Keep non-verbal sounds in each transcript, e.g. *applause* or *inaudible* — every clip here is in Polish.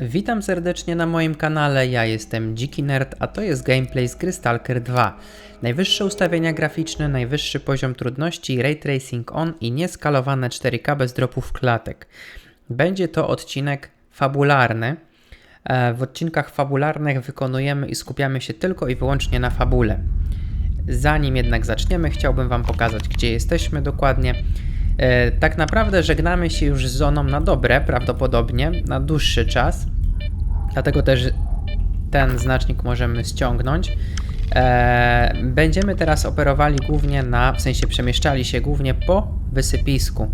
Witam serdecznie na moim kanale, ja jestem Dziki Nerd, a to jest gameplay z gry Stalker 2. Najwyższe ustawienia graficzne, najwyższy poziom trudności, ray tracing on i nieskalowane 4K bez dropów klatek. Będzie to odcinek fabularny. E, W odcinkach fabularnych wykonujemy i skupiamy się tylko i wyłącznie na fabule. Zanim jednak zaczniemy, chciałbym Wam pokazać, gdzie jesteśmy dokładnie. E, tak naprawdę żegnamy się już z zoną na dobre, prawdopodobnie, na dłuższy czas. Dlatego też ten znacznik możemy ściągnąć. E, będziemy teraz operowali głównie na, w sensie przemieszczali się głównie po wysypisku.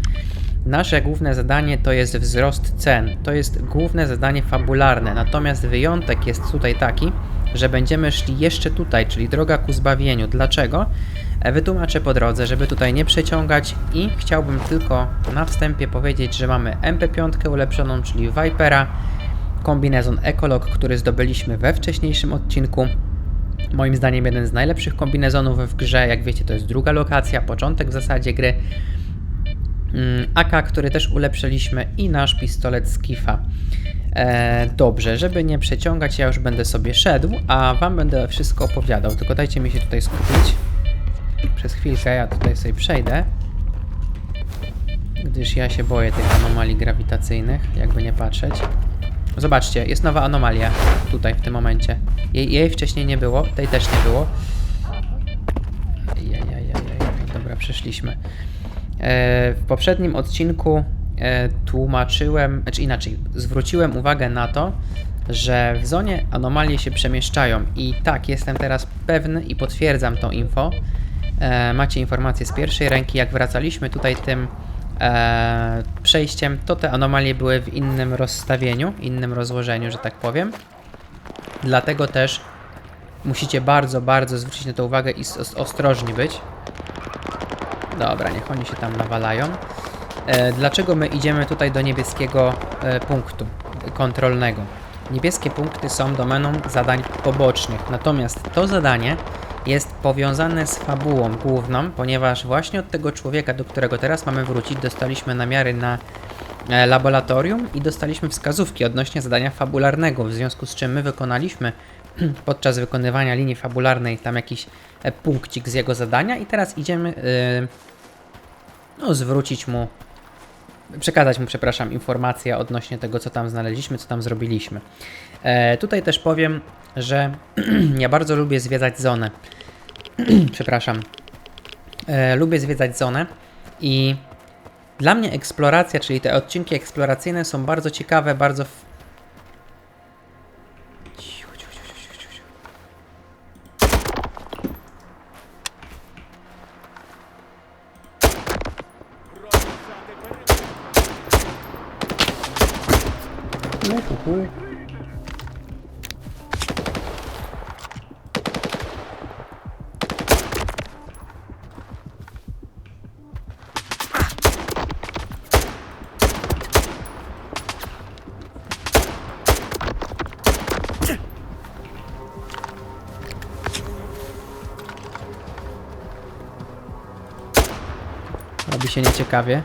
Nasze główne zadanie to jest wzrost cen. To jest główne zadanie fabularne. Natomiast wyjątek jest tutaj taki, że będziemy szli jeszcze tutaj, czyli droga ku zbawieniu. Dlaczego? E, Wytłumaczę po drodze, żeby tutaj nie przeciągać i chciałbym tylko na wstępie powiedzieć, że mamy MP5 ulepszoną, czyli Vipera, kombinezon Ekolog, który zdobyliśmy we wcześniejszym odcinku. Moim zdaniem jeden z najlepszych kombinezonów w grze. Jak wiecie, to jest druga lokacja, początek w zasadzie gry. Mm, AK, który też ulepszyliśmy i nasz pistolet Skifa. E, dobrze, żeby nie przeciągać, ja już będę sobie szedł, a Wam będę wszystko opowiadał. Tylko dajcie mi się tutaj skupić. Przez chwilkę ja tutaj sobie przejdę. Gdyż ja się boję tych anomalii grawitacyjnych, jakby nie patrzeć. Zobaczcie, jest nowa anomalia tutaj w tym momencie. Jej, jej wcześniej nie było, tej też nie było. Dobra, przeszliśmy. E, w poprzednim odcinku e, tłumaczyłem, znaczy inaczej, zwróciłem uwagę na to, że w zonie anomalie się przemieszczają i tak, jestem teraz pewny i potwierdzam tą info. E, macie informacje z pierwszej ręki, jak wracaliśmy tutaj tym e, przejściem, to te anomalie były w innym rozstawieniu, innym rozłożeniu, że tak powiem. Dlatego też musicie bardzo, bardzo zwrócić na to uwagę i os- ostrożni być. Dobra, niech oni się tam nawalają. E, dlaczego my idziemy tutaj do niebieskiego e, punktu kontrolnego? Niebieskie punkty są domeną zadań pobocznych, natomiast to zadanie jest powiązane z fabułą główną, ponieważ właśnie od tego człowieka, do którego teraz mamy wrócić, dostaliśmy namiary na e, laboratorium i dostaliśmy wskazówki odnośnie zadania fabularnego, w związku z czym my wykonaliśmy *clears throat* podczas wykonywania linii fabularnej tam jakiś e, punkcik z jego zadania i teraz idziemy y, no, zwrócić mu, przekazać mu, przepraszam, informacje odnośnie tego, co tam znaleźliśmy, co tam zrobiliśmy. E, tutaj też powiem, że *clears throat* ja bardzo lubię zwiedzać zonę. *clears throat* przepraszam. E, lubię zwiedzać zonę i dla mnie eksploracja, czyli te odcinki eksploracyjne są bardzo ciekawe, bardzo. Nieciekawie.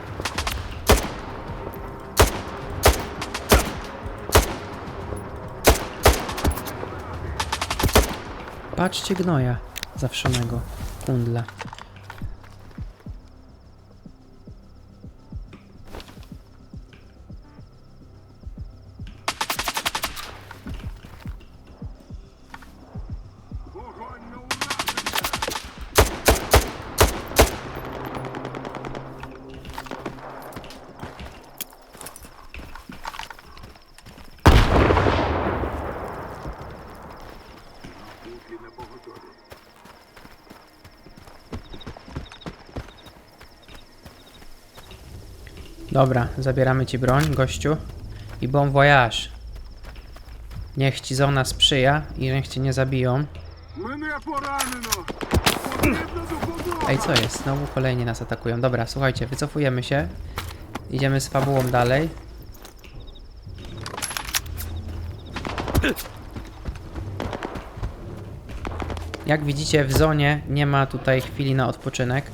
Patrzcie gnoja zawszonego kundla. Dobra, zabieramy ci broń, gościu. I bon voyage. Niech ci zona sprzyja i niech cię nie zabiją. Ej, co jest? Znowu kolejnie nas atakują. Dobra, słuchajcie, wycofujemy się. Idziemy z fabułą dalej. Jak widzicie, w zonie nie ma tutaj chwili na odpoczynek.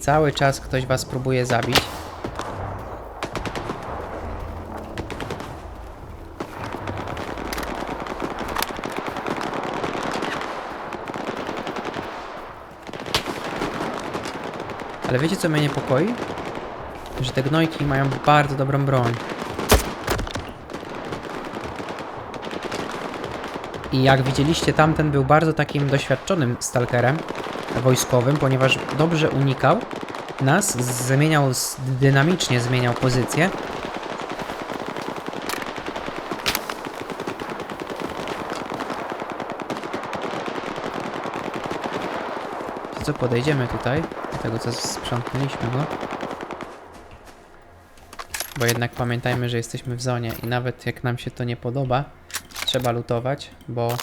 Cały czas ktoś was próbuje zabić. Ale wiecie co mnie niepokoi? Że te gnojki mają bardzo dobrą broń. I jak widzieliście, tamten był bardzo takim doświadczonym stalkerem wojskowym, ponieważ dobrze unikał nas, zmieniał, dynamicznie zmieniał pozycję. Co podejdziemy tutaj, do tego co sprzątnęliśmy go. Bo jednak pamiętajmy, że jesteśmy w zonie i nawet jak nam się to nie podoba, trzeba lutować, bo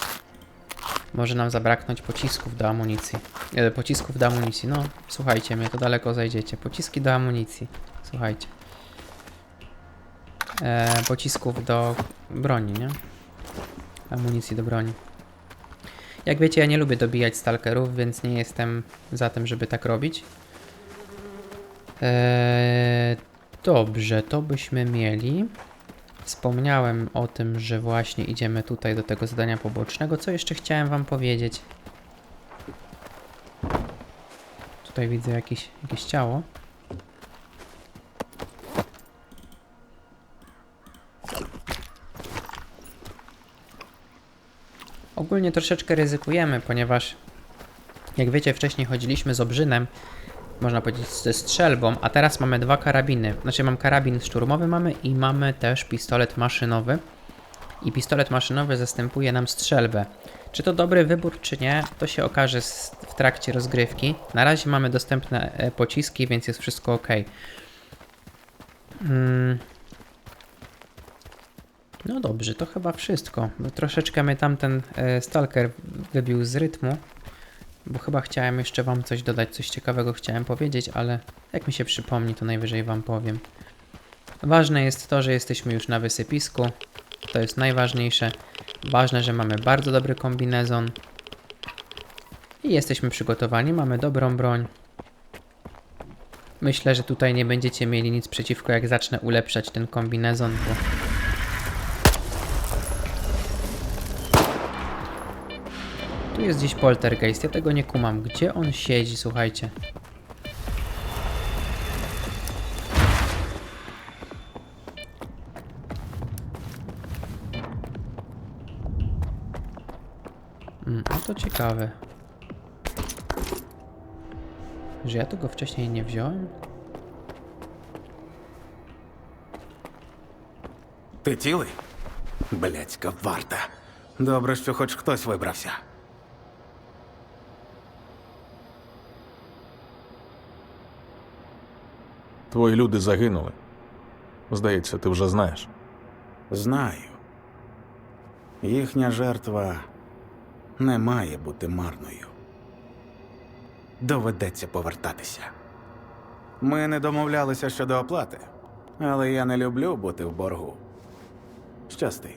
może nam zabraknąć pocisków do amunicji. E, pocisków do amunicji, no słuchajcie mnie, to daleko zajdziecie. Pociski do amunicji, słuchajcie. E, pocisków do broni, nie? Amunicji do broni. Jak wiecie, ja nie lubię dobijać stalkerów, więc nie jestem za tym, żeby tak robić. Eee, dobrze, to byśmy mieli. Wspomniałem o tym, że właśnie idziemy tutaj do tego zadania pobocznego. Co jeszcze chciałem wam powiedzieć? Tutaj widzę jakieś, jakieś ciało. Ogólnie troszeczkę ryzykujemy, ponieważ jak wiecie, wcześniej chodziliśmy z obrzynem, można powiedzieć ze strzelbą, a teraz mamy dwa karabiny. Znaczy mam karabin szturmowy mamy i mamy też pistolet maszynowy. I pistolet maszynowy zastępuje nam strzelbę. Czy to dobry wybór, czy nie, to się okaże w trakcie rozgrywki. Na razie mamy dostępne e, pociski, więc jest wszystko ok. Mm. No dobrze, to chyba wszystko. Bo troszeczkę mnie tamten e, stalker wybił z rytmu. Bo chyba chciałem jeszcze wam coś dodać, coś ciekawego chciałem powiedzieć, ale jak mi się przypomni, to najwyżej wam powiem. Ważne jest to, że jesteśmy już na wysypisku. To jest najważniejsze. Ważne, że mamy bardzo dobry kombinezon. I jesteśmy przygotowani, mamy dobrą broń. Myślę, że tutaj nie będziecie mieli nic przeciwko, jak zacznę ulepszać ten kombinezon, bo Tu jest gdzieś poltergeist, ja tego nie kumam. Gdzie on siedzi, słuchajcie? Mm, no to ciekawe. Że ja tego wcześniej nie wziąłem? Ти цілий? Блядська варта. Добре, що хоч хтось вибрався. Твої люди загинули. Здається, ти вже знаєш. Знаю. Їхня жертва не має бути марною. Доведеться повертатися. Ми не домовлялися щодо оплати, але я не люблю бути в боргу. Щасти.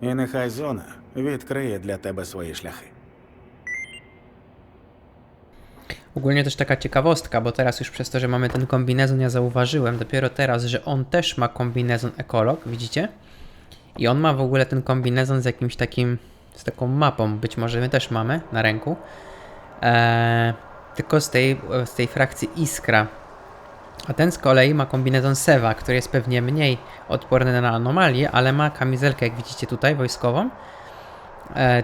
І нехай зона відкриє для тебе свої шляхи. Ogólnie też taka ciekawostka, bo teraz już przez to, że mamy ten kombinezon, ja zauważyłem dopiero teraz, że on też ma kombinezon ekolog, widzicie? I on ma w ogóle ten kombinezon z jakimś takim, z taką mapą, być może my też mamy na ręku. Eee, tylko z tej, z tej frakcji Iskra. A ten z kolei ma kombinezon Seva, który jest pewnie mniej odporny na anomalie, ale ma kamizelkę, jak widzicie tutaj, wojskową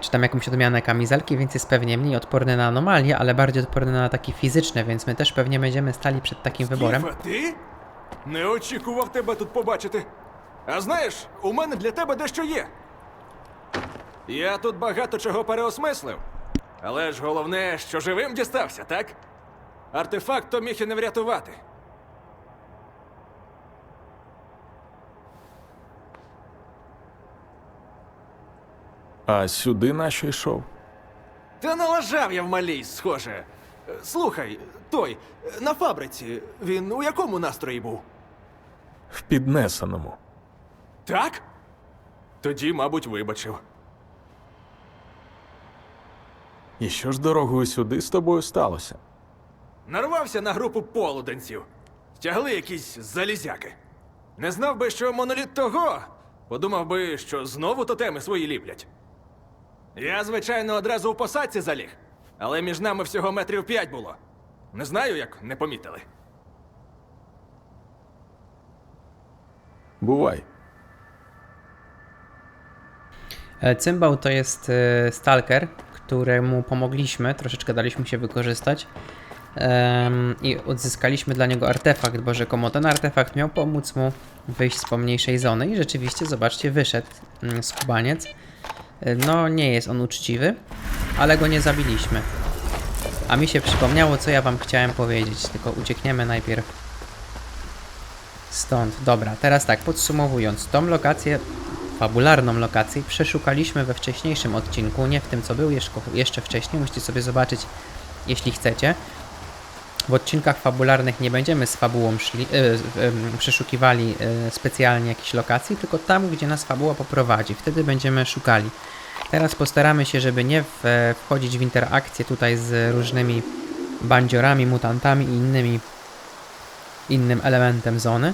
czy tam jakąś odmianę kamizelki, więc jest pewnie mniej odporny na anomalie, ale bardziej odporny na ataki fizyczne, więc my też pewnie będziemy stali przed takim wyborem. Скіфе, ти? Не очікував тебе тут побачити. А знаєш, у мене для тебе дещо є. Я тут багато чого переосмислив. Але ж головне, що живим дістався, так? Артефакт то міг і не врятувати. А сюди нащо йшов? Та налажав я в малій, схоже. Слухай, той, на фабриці, він у якому настрої був? В піднесеному. Так? Тоді, мабуть, вибачив. І що ж дорогою сюди з тобою сталося? Нарвався на групу полуденців. Тягли якісь залізяки. Не знав би, що моноліт того. Подумав би, що знову тотеми свої ліплять. Я, звичайно, одразу у посадці заліг, але між нами всього метрів п'ять було. Не знаю, як не помітили. Бувай. E, Cymbał to jest e, stalker, któremu pomogliśmy, troszeczkę daliśmy się wykorzystać em, i odzyskaliśmy dla niego artefakt, bo rzekomo ten artefakt miał pomóc mu wyjść z pomniejszej zony i rzeczywiście, zobaczcie, wyszedł mm, skubaniec. E, No, nie jest on uczciwy, ale go nie zabiliśmy. A mi się przypomniało, co ja wam chciałem powiedzieć, tylko uciekniemy najpierw stąd. Dobra, teraz tak, podsumowując, tą lokację fabularną lokację przeszukaliśmy we wcześniejszym odcinku, nie w tym co był jeszcze, jeszcze wcześniej, musicie sobie zobaczyć, jeśli chcecie. W odcinkach fabularnych nie będziemy z fabułą szli, e, e, przeszukiwali e, specjalnie jakichś lokacji, tylko tam, gdzie nas fabuła poprowadzi. Wtedy będziemy szukali. Teraz postaramy się, żeby nie w, wchodzić w interakcję tutaj z różnymi bandziorami, mutantami i innymi innym elementem zony.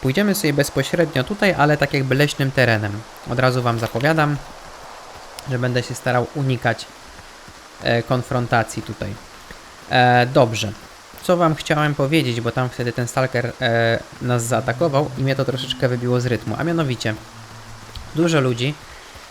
Pójdziemy sobie bezpośrednio tutaj, ale tak jakby leśnym terenem. Od razu Wam zapowiadam, że będę się starał unikać e, konfrontacji tutaj. E, dobrze. Co Wam chciałem powiedzieć, bo tam wtedy ten stalker e, nas zaatakował i mnie to troszeczkę wybiło z rytmu. A mianowicie, dużo ludzi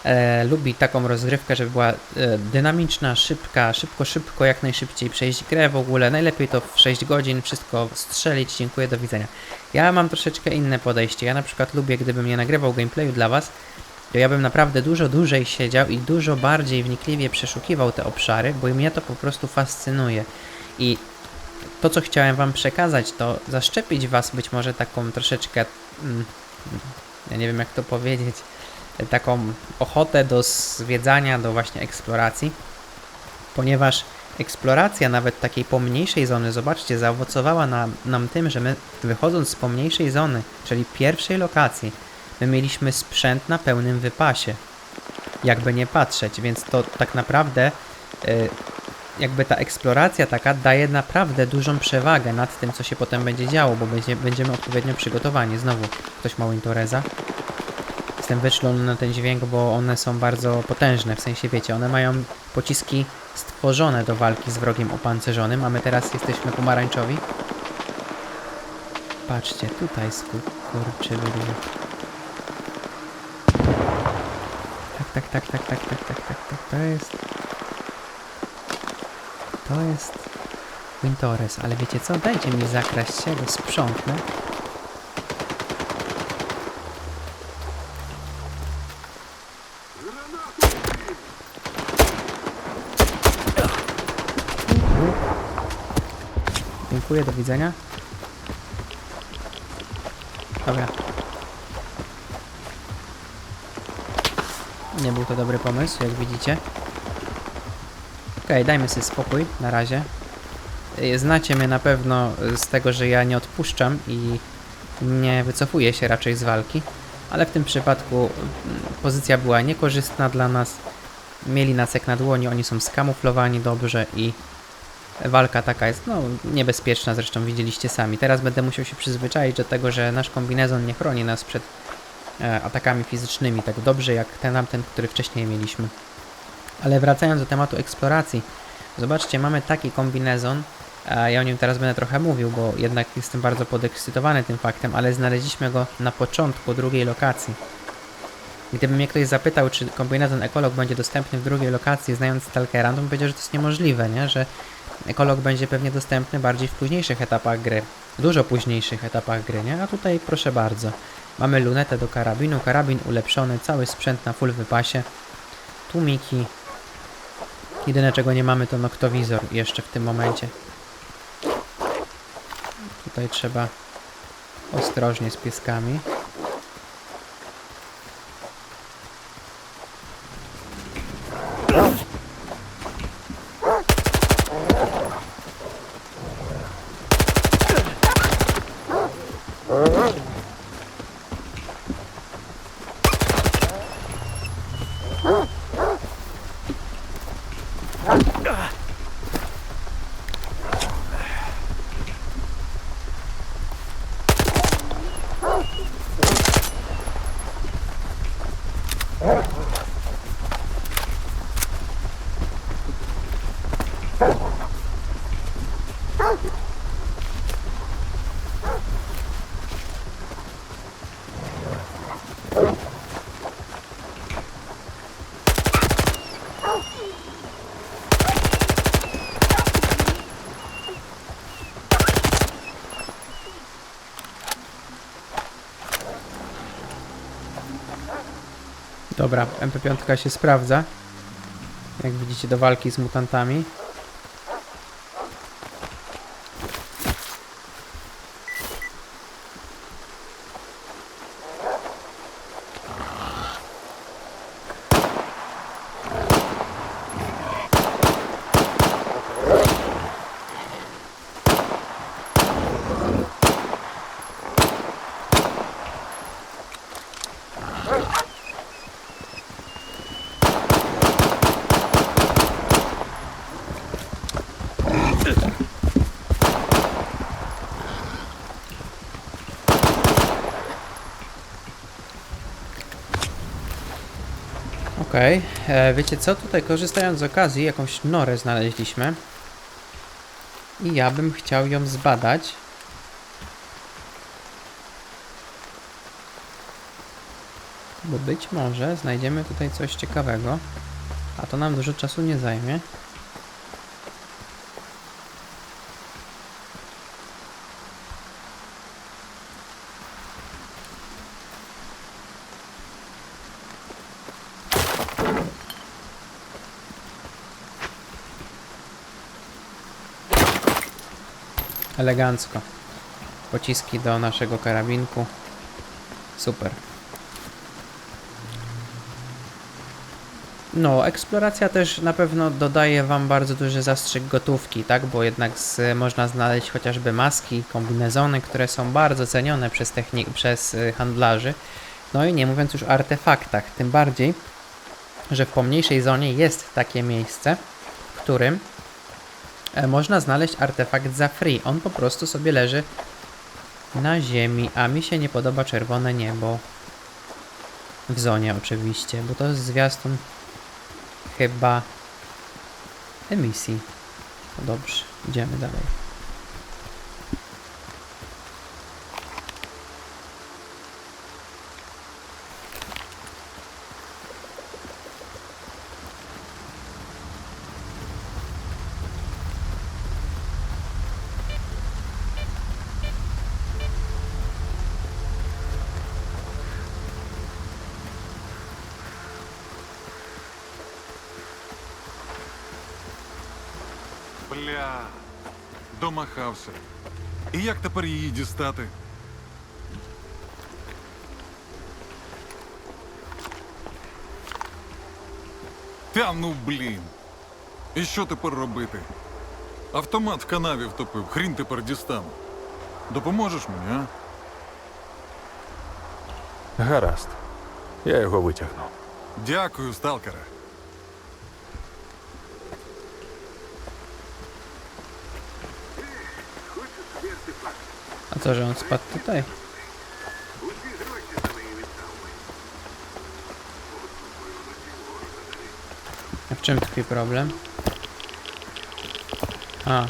e, lubi taką rozgrywkę, żeby była e, dynamiczna, szybka, szybko, szybko, jak najszybciej przejść grę w ogóle. Najlepiej to w 6 godzin, wszystko strzelić, dziękuję, do widzenia. Ja mam troszeczkę inne podejście. Ja na przykład lubię, gdybym nie nagrywał gameplayu dla Was, to ja bym naprawdę dużo dłużej siedział i dużo bardziej wnikliwie przeszukiwał te obszary, bo mnie to po prostu fascynuje. I to, co chciałem Wam przekazać, to zaszczepić Was być może taką troszeczkę, mm, ja nie wiem jak to powiedzieć, taką ochotę do zwiedzania, do właśnie eksploracji, ponieważ eksploracja nawet takiej pomniejszej zony, zobaczcie, zaowocowała nam, nam tym, że my wychodząc z pomniejszej zony, czyli pierwszej lokacji, my mieliśmy sprzęt na pełnym wypasie. Jakby nie patrzeć, więc to tak naprawdę y, jakby ta eksploracja taka daje naprawdę dużą przewagę nad tym, co się potem będzie działo, bo będzie, będziemy odpowiednio przygotowani. Znowu ktoś ma Wintoreza. Jestem wyczulony na ten dźwięk, bo one są bardzo potężne, w sensie wiecie, one mają pociski stworzone do walki z wrogiem opancerzonym, a my teraz jesteśmy pomarańczowi. Patrzcie, tutaj skurczyby duży. Tak, tak, tak, tak, tak, tak, tak, tak, tak, to jest... To jest Wintores, ale wiecie co? Dajcie mi zakraść się, go sprzątnę. Dziękuję, do widzenia. Dobra. Nie był to dobry pomysł, jak widzicie. Okej, dajmy sobie spokój na razie. Y, Znacie mnie na pewno z tego, że ja nie odpuszczam i nie wycofuję się raczej z walki, ale w tym przypadku mm, pozycja była niekorzystna dla nas. Mieli nas jak na dłoni, oni są skamuflowani dobrze i walka taka jest, no, niebezpieczna, zresztą widzieliście sami. Teraz będę musiał się przyzwyczaić do tego, że nasz kombinezon nie chroni nas przed e, atakami fizycznymi tak dobrze jak ten tamten, który wcześniej mieliśmy. Ale wracając do tematu eksploracji, zobaczcie, mamy taki kombinezon. Ja o nim teraz będę trochę mówił, bo jednak jestem bardzo podekscytowany tym faktem, ale znaleźliśmy go na początku drugiej lokacji. Gdyby mnie ktoś zapytał, czy kombinezon ekolog będzie dostępny w drugiej lokacji, znając Stalkera, to bym powiedział, że to jest niemożliwe, nie? Że ekolog będzie pewnie dostępny bardziej w późniejszych etapach gry. Dużo późniejszych etapach gry, nie? A tutaj proszę bardzo. Mamy lunetę do karabinu, karabin ulepszony, cały sprzęt na full wypasie. Tłumiki, Jedyne czego nie mamy to noktowizor jeszcze w tym momencie. Tutaj trzeba ostrożnie z pieskami. Oh! Dobra, MP5 się sprawdza. Jak widzicie, do walki z mutantami. Okej, e, wiecie co? Tutaj korzystając z okazji, jakąś norę znaleźliśmy. I ja bym chciał ją zbadać. Bo być może znajdziemy tutaj coś ciekawego. A to nam dużo czasu nie zajmie. Elegancko. Pociski do naszego karabinku. Super. No, eksploracja też na pewno dodaje Wam bardzo duży zastrzyk gotówki, tak? Bo jednak z, można znaleźć chociażby maski, kombinezony, które są bardzo cenione przez, techni- przez y, handlarzy. No i nie mówiąc już o artefaktach, tym bardziej, że w pomniejszej zonie jest takie miejsce, w którym można znaleźć artefakt za free. On po prostu sobie leży na ziemi, a mi się nie podoba czerwone niebo. W zonie oczywiście, bo to jest zwiastun chyba emisji. No dobrze, idziemy dalej. Домахався. І як тепер її дістати? Та ну блін. І що тепер робити? Автомат в канаві втопив, хрін тепер дістану. Допоможеш мені, а? Гаразд. Я його витягну. Дякую, сталкере. A co, że on spadł tutaj? A w czym tkwi problem? A.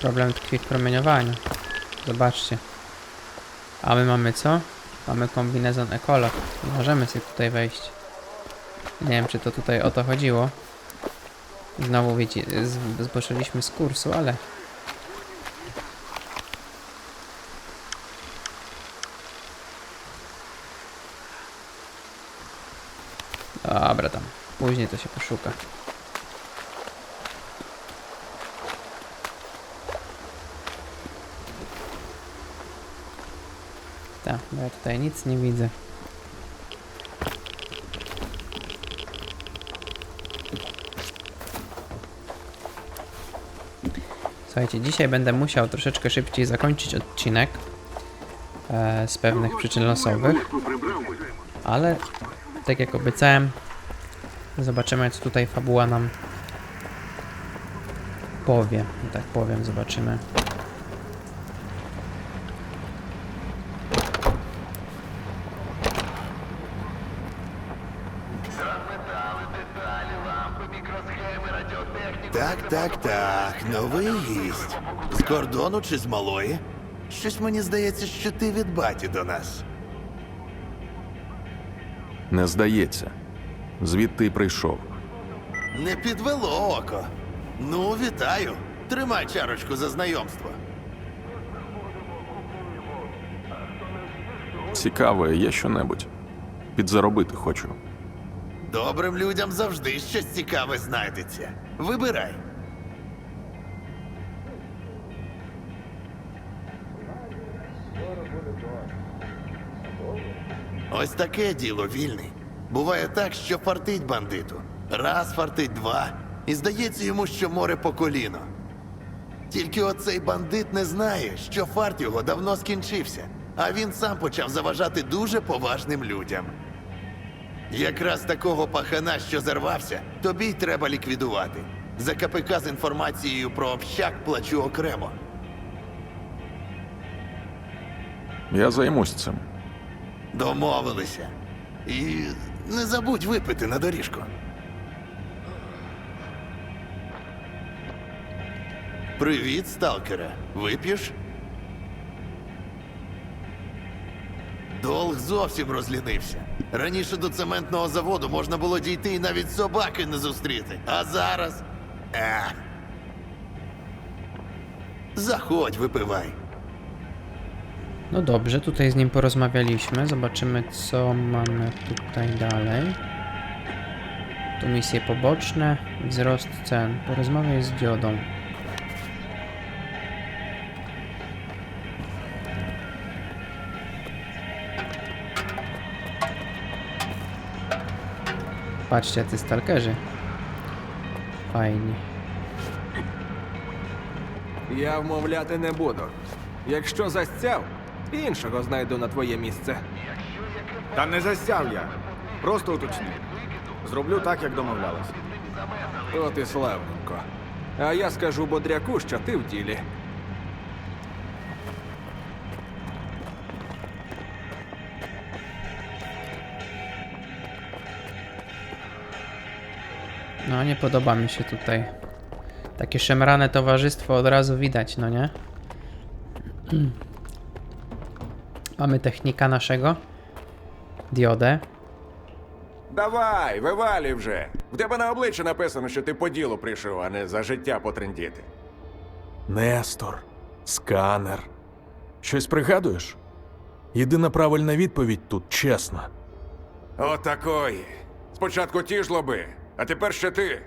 Problem tkwi w promieniowaniu. Zobaczcie. A my mamy co? Mamy kombinezon ekolog. Możemy sobie tutaj wejść. Nie wiem, czy to tutaj o to chodziło. Znowu wiecie, zboczyliśmy z kursu, ale Dobra tam. Później to się poszuka. Tak, bo ja tutaj nic nie widzę. Słuchajcie, dzisiaj będę musiał troszeczkę szybciej zakończyć odcinek e, z pewnych przyczyn losowych, ale tak jak obiecałem, zobaczymy co tutaj fabuła nam powie. Tak powiem, zobaczymy. Так, так, так, новий гість. З кордону чи з малої? Щось мені здається, що ти від баті до нас. Не здається. Звідти й прийшов. Не підвело око. Ну, вітаю. Тримай чарочку за знайомство. Цікаве, є що-небудь. підзаробити хочу. Добрим людям завжди щось цікаве знайдеться. Вибирай. Ось таке діло вільний. Буває так, що фартить бандиту. Раз фартить два, і здається йому, що море по коліно. Тільки оцей бандит не знає, що фарт його давно скінчився, а він сам почав заважати дуже поважним людям. Якраз такого пахана, що зарвався, тобі й треба ліквідувати. За КПК з інформацією про общак плачу окремо. Я займусь цим. Домовилися. І не забудь випити на доріжку. Привіт, сталкере. Вип'єш? Долг зовсім розлінився. Раніше до цементного заводу можна було дійти і навіть собаки не зустріти. А зараз. Ех. Zachodź, wypywaj. No dobrze, tutaj z nim porozmawialiśmy. Zobaczymy, co mamy tutaj dalej. Tu misje poboczne, wzrost cen. Porozmawiaj z Diodą. Patrzcie, ty stalkerzy. Fajnie. Я вмовляти не буду. Якщо застяв, іншого знайду на твоє місце. Та не застяв я. Просто уточнив. Зроблю так, як домовлялися. От і славненько. А я скажу бодряку, що ти в ділі. No, nie podoba mi się tutaj. Takie szemrane towarzystwo od razu widać, no nie? Mamy technika naszego. Diodę. Давай, вивалюй вже. В тебе на обличчі написано, що ти по ділу прийшов, а не за життя потрендіти. Нестор, сканер. Щось пригадуєш? Єдина правильна відповідь тут чесна. Отакої. Спочатку ті ж лоби, а тепер ще ти.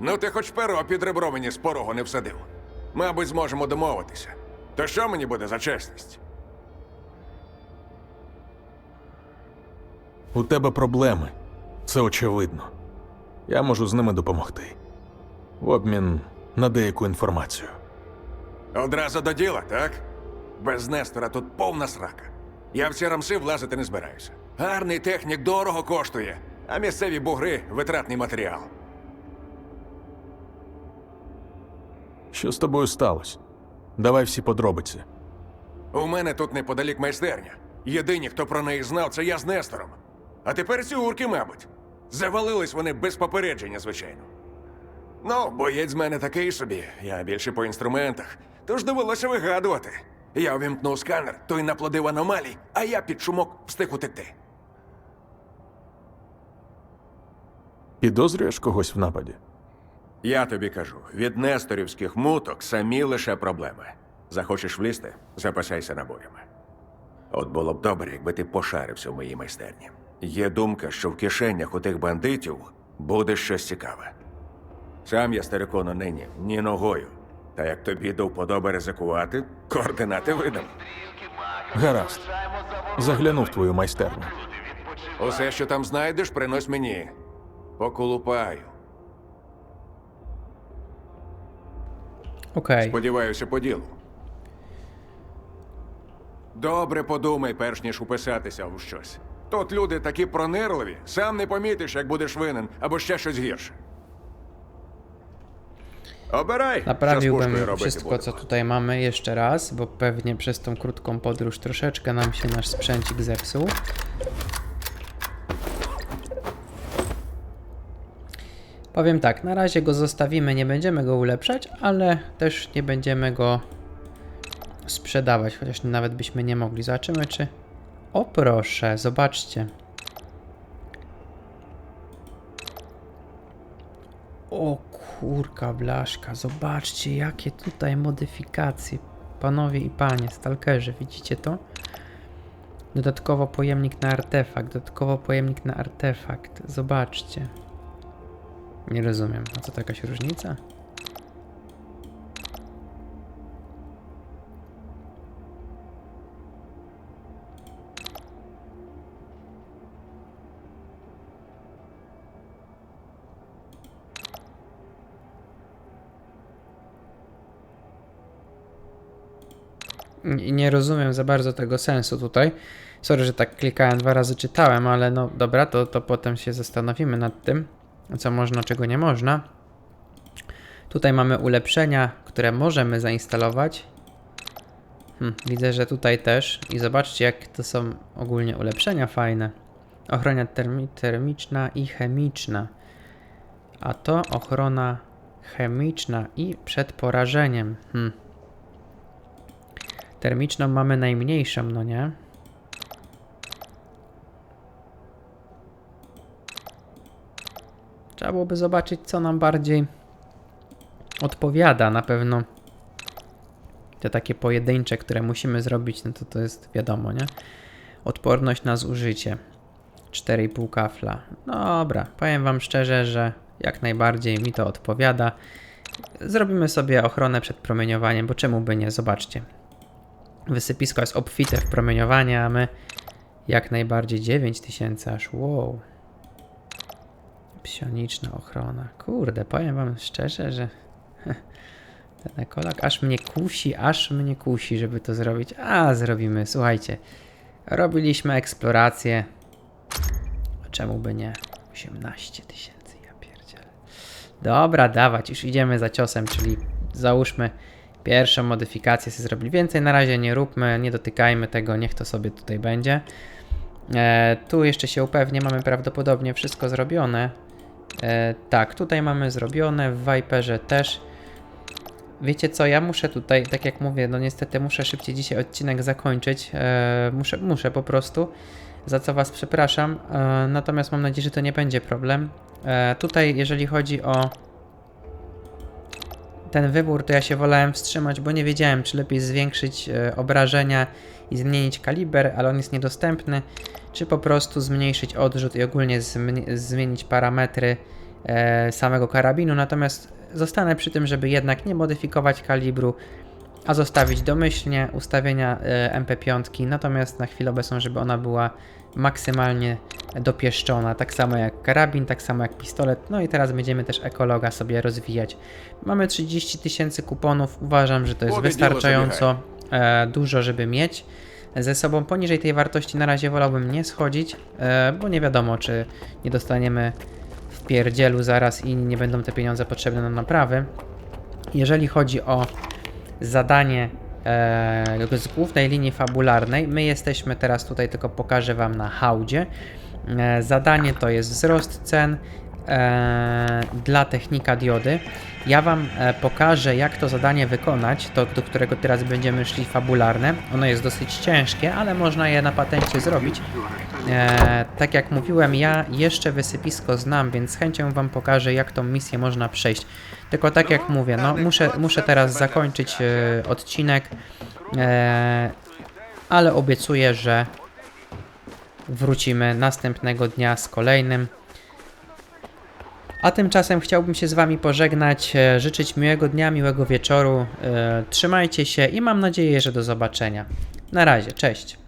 Ну, ти хоч перо під ребро мені з порогу не всадив. Мабуть, зможемо домовитися. То що мені буде за чесність? У тебе проблеми. Це очевидно. Я можу з ними допомогти. В обмін на деяку інформацію. Одразу до діла, так? Без Нестора тут повна срака. Я в ці рамси влазити не збираюся. Гарний технік дорого коштує, а місцеві бугри витратний матеріал. Що з тобою сталося? Давай всі подробиці. У мене тут неподалік майстерня. Єдині, хто про неї знав, це я з Нестором. А тепер ці урки, мабуть. Завалились вони без попередження, звичайно. Ну, боєць з мене такий собі, я більше по інструментах. Тож довелося вигадувати. Я увімкнув сканер, той наплодив аномалій, а я під шумок встиг утекти. Підозрюєш когось в нападі? Я тобі кажу, від несторівських муток самі лише проблеми. Захочеш влізти, запасайся набоями. От було б добре, якби ти пошарився в моїй майстерні. Є думка, що в кишенях у тих бандитів буде щось цікаве. Сам я старикону нині ні ногою. Та як тобі до вподоби ризикувати, координати видам. Гаразд. Загляну в твою майстерню. Усе, що там знайдеш, принось мені. Поколупаю. Okej. Сподіваюся, по ділу. Добре подумай, перш ніж уписатися у щось. Тут люди такі пронирливі, сам не помітиш, як будеш винен, або ще щось гірше. Обирай, що з пушкою Naprawiłbym робити wszystko, будемо. co tutaj mamy jeszcze raz, bo pewnie przez tą krótką podróż troszeczkę nam się nasz sprzęcik zepsuł. Powiem tak, na razie go zostawimy, nie będziemy go ulepszać, ale też nie będziemy go sprzedawać, chociaż nawet byśmy nie mogli. Zobaczymy, czy... o proszę, zobaczcie. O kurka blaszka, zobaczcie jakie tutaj modyfikacje. Panowie i panie, stalkerzy, widzicie to? Dodatkowo pojemnik na artefakt, dodatkowo pojemnik na artefakt. Zobaczcie. Nie rozumiem. A co to jakaś różnica? Nie, rozumiem za bardzo tego sensu tutaj. Sorry, że tak klikałem dwa razy, czytałem, ale no dobra, to, to potem się zastanowimy nad tym, co można, czego nie można. Tutaj mamy ulepszenia, które możemy zainstalować. Hm, widzę, że tutaj też. I zobaczcie, jak to są ogólnie ulepszenia fajne. Ochrona termi termiczna i chemiczna. A to ochrona chemiczna i przed porażeniem. Hmm. Termiczną mamy najmniejszą, no nie? Trzeba byłoby zobaczyć, co nam bardziej odpowiada. Na pewno te takie pojedyncze, które musimy zrobić, no to to jest wiadomo, nie? Odporność na zużycie. 4,5 kafla. Dobra, powiem wam szczerze, że jak najbardziej mi to odpowiada. Zrobimy sobie ochronę przed promieniowaniem, bo czemu by nie? Zobaczcie. Wysypisko jest obfite w promieniowanie, a my jak najbardziej 9000 aż. Wow. Psioniczna ochrona. Kurde, powiem wam szczerze, że *laughs* ten ekolog aż mnie kusi, aż mnie kusi, żeby to zrobić. A, zrobimy, słuchajcie. Robiliśmy eksplorację. Czemu by nie? 18 tysięcy, ja pierdzielę. Dobra, dawać, już idziemy za ciosem, czyli załóżmy pierwszą modyfikację sobie zrobili. Więcej na razie nie róbmy, nie dotykajmy tego, niech to sobie tutaj będzie. E, tu jeszcze się upewnię, mamy prawdopodobnie wszystko zrobione. E, tak, tutaj mamy zrobione, w Viperze też. Wiecie co, ja muszę tutaj, tak jak mówię, no niestety muszę szybciej dzisiaj odcinek zakończyć. E, muszę, muszę po prostu, za co Was przepraszam. E, natomiast mam nadzieję, że to nie będzie problem. E, tutaj, jeżeli chodzi o ten wybór, to ja się wolałem wstrzymać, bo nie wiedziałem, czy lepiej zwiększyć e, obrażenia i zmienić kaliber, ale on jest niedostępny, czy po prostu zmniejszyć odrzut i ogólnie zmienić parametry e, samego karabinu. Natomiast zostanę przy tym, żeby jednak nie modyfikować kalibru, a zostawić domyślnie ustawienia e, MP5, natomiast na chwilę obecną, żeby ona była maksymalnie dopieszczona, tak samo jak karabin, tak samo jak pistolet. No i teraz będziemy też ekologa sobie rozwijać. Mamy 30 tysięcy kuponów, uważam, że to jest wystarczająco e, dużo, żeby mieć ze sobą. Poniżej tej wartości na razie wolałbym nie schodzić, e, bo nie wiadomo, czy nie dostaniemy w pierdzielu zaraz i nie będą te pieniądze potrzebne na naprawy. Jeżeli chodzi o zadanie e, z głównej linii fabularnej, my jesteśmy teraz tutaj, tylko pokażę Wam na hałdzie. E, zadanie to jest wzrost cen e, dla technika diody. Ja Wam pokażę, jak to zadanie wykonać, to do którego teraz będziemy szli fabularne. Ono jest dosyć ciężkie, ale można je na patencie zrobić. E, tak jak mówiłem, ja jeszcze wysypisko znam, więc z chęcią Wam pokażę, jak tą misję można przejść. Tylko tak jak mówię, no muszę, muszę teraz zakończyć e, odcinek, e, ale obiecuję, że wrócimy następnego dnia z kolejnym. A tymczasem chciałbym się z Wami pożegnać, e, życzyć miłego dnia, miłego wieczoru. E, trzymajcie się i mam nadzieję, że do zobaczenia. Na razie, cześć.